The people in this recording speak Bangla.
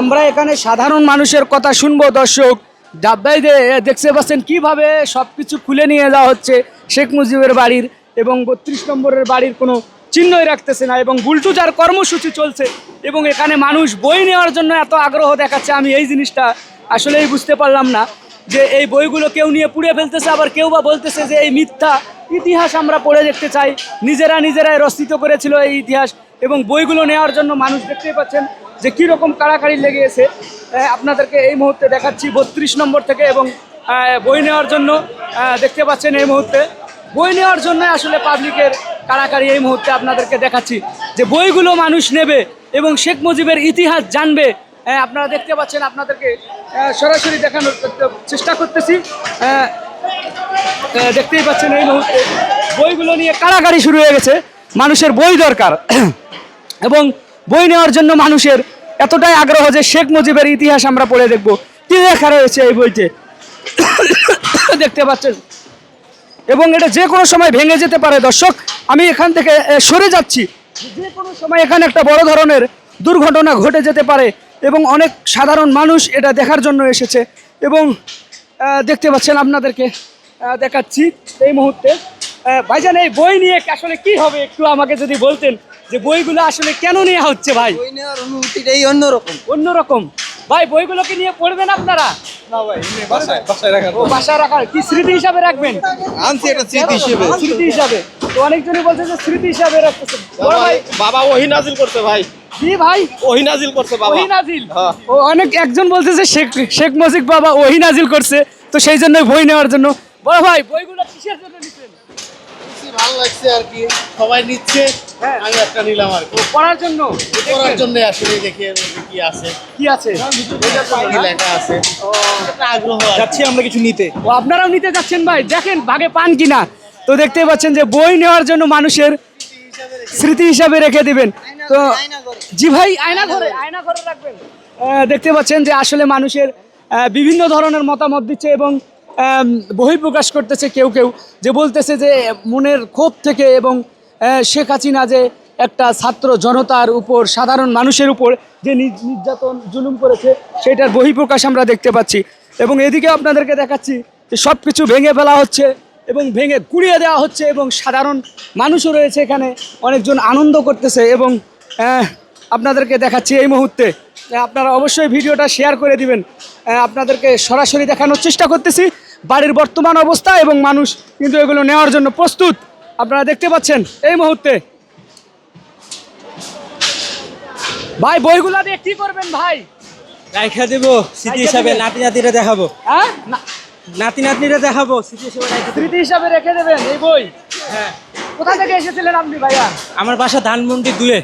আমরা এখানে সাধারণ মানুষের কথা শুনব, দর্শক। ডাব্বাই দেখতে পাচ্ছেন কীভাবে সব কিছু খুলে নিয়ে যাওয়া হচ্ছে শেখ মুজিবের বাড়ির এবং বত্রিশ নম্বরের বাড়ির কোনো চিহ্নই রাখতেছে না এবং বুলটুজার কর্মসূচি চলছে এবং এখানে মানুষ বই নেওয়ার জন্য এত আগ্রহ দেখাচ্ছে। আমি এই জিনিসটা আসলেই বুঝতে পারলাম না যে এই বইগুলো কেউ নিয়ে পুড়ে ফেলতেছে, আবার কেউ বা বলতেছে যে এই মিথ্যা ইতিহাস আমরা পড়ে দেখতে চাই। নিজেরা নিজেরাই রচিত করেছিল এই ইতিহাস এবং বইগুলো নেওয়ার জন্য মানুষ দেখতেই পাচ্ছেন। যে কীরকম কাড়াকাড়ি লেগে এসে আপনাদেরকে এই মুহূর্তে দেখাচ্ছি বত্রিশ নম্বর থেকে এবং বই নেওয়ার জন্য দেখতে পাচ্ছেন এই মুহূর্তে। বই নেওয়ার জন্য আসলে পাবলিকের কাড়াকাড়ি এই মুহূর্তে আপনাদেরকে দেখাচ্ছি। যে বইগুলো মানুষ নেবে এবং শেখ মুজিবের ইতিহাস জানবে আপনারা দেখতে পাচ্ছেন আপনাদেরকে সরাসরি দেখানোর চেষ্টা করতেছি। দেখতেই পাচ্ছেন এই মুহূর্তে বইগুলো নিয়ে কাড়াকাড়ি শুরু হয়ে গেছে। মানুষের বই দরকার। এবং বই নেওয়ার জন্য মানুষের এতটাই আগ্রহ যে শেখ মুজিবের ইতিহাস আমরা পড়ে দেখব। কি লেখা রয়েছে এই বইতে? দেখতে পাচ্ছেন? এবং এটা যে কোনো সময় ভেঙে যেতে পারে। দর্শক, আমি এখান থেকে সরে যাচ্ছি। যে কোনো সময় এখানে একটা বড় ধরনের দুর্ঘটনা ঘটে যেতে পারে এবং অনেক সাধারণ মানুষ এটা দেখার জন্য এসেছে। এবং দেখতে পাচ্ছেন আপনাদেরকে দেখাচ্ছি এই মুহূর্তে। ভাইজান, এই বই নিয়ে আসলে কি হবে? একটু আমাকে যদি বলতেন। যে বইগুলো আসলে কেন নেওয়া হচ্ছে ভাই? বই নেওয়ার অনুভূতিটাই অন্যরকম। অন্যরকম। ভাই বইগুলোকে নিয়ে পড়বেন আপনারা? বাসায় রাখার কি স্মৃতি হিসাবে রাখবেন? আনছি এটা স্মৃতি হিসেবে। স্মৃতি হিসাবে। তো অনেকজনই বলছে যে স্মৃতি হিসাবে রাখতেছেন বড় ভাই বাবা ওহি নাজিল করছে ভাই। কি ভাই? ওহি নাজিল করছে বাবা। ওহি নাজিল? হ্যাঁ। ও অনেক একজন বলছে যে শেখ শেখ মুজিব বাবা ওহি নাজিল করছে। তো সেই জন্য বই নেওয়ার জন্য। বড় ভাই বইগুলো কিসের জন্য নিছেন? লাগছে আর কি। সবাই নিচ্ছে হ্যাঁ। আমি একটা নিলাম আর কি। পড়ার জন্য? পড়ার জন্য আসলে দেখি কি আছে। কি আছে? লেখা আছে। আগ্রহ যাচ্ছি আমরা কিছু নিতে। ও আপনারাও নিতে যাচ্ছেন ভাই। দেখেন ভাগে পান কিনা তো দেখতে পাচ্ছেন যে বই নেওয়ার জন্য মানুষের স্মৃতি হিসাবে রেখে দিবেন। তো জি ভাই আয়না ঘরে আয়না ঘরে রাখবেন। দেখতে পাচ্ছেন যে আসলে মানুষের বিভিন্ন ধরনের মতামত দিচ্ছে এবং বহিঃপ্রকাশ করতেছে কেউ কেউ যে বলতেছে যে মনের ক্ষোভ থেকে এবং শেখ হাসিনা যে একটা ছাত্র জনতার উপর, সাধারণ মানুষের উপর যে নির- নির্যাতন, জুলুম করেছে, সেটার বহিঃপ্রকাশ আমরা দেখতে পাচ্ছি। এবং এদিকে আপনাদেরকে দেখাচ্ছি যে সব কিছু ভেঙে ফেলা হচ্ছে এবং ভেঙে গুড়িয়ে দেওয়া হচ্ছে এবং সাধারণ মানুষও রয়েছে এখানে, অনেকজন আনন্দ করতেছে এবং আপনাদেরকে দেখাচ্ছি এই মুহূর্তে। আপনারা অবশ্যই ভিডিওটা শেয়ার করে দিবেন। আপনাদেরকে সরাসরি দেখানোর চেষ্টা করতেছি। বাড়ির বর্তমান অবস্থা এবং মানুষ কিন্তু এগুলো নেওয়ার জন্য প্রস্তুত। আপনারা দেখতে পাচ্ছেন এই মুহূর্তে। ভাই বইগুলা দিয়ে কি করবেন ভাই? রাইখা দেব স্মৃতি হিসাবে নাতি নাতিরা দেখাবো। হ্যাঁ? নাতি নাতনিরা দেখাবো স্মৃতি হিসাবে স্মৃতি হিসাবে রেখে দেবেন এই বই? হ্যাঁ। কোথা থেকে এসেছিলেন আপনি ভাইয়া? আমার বাসা ধানমন্ডি দুয়ে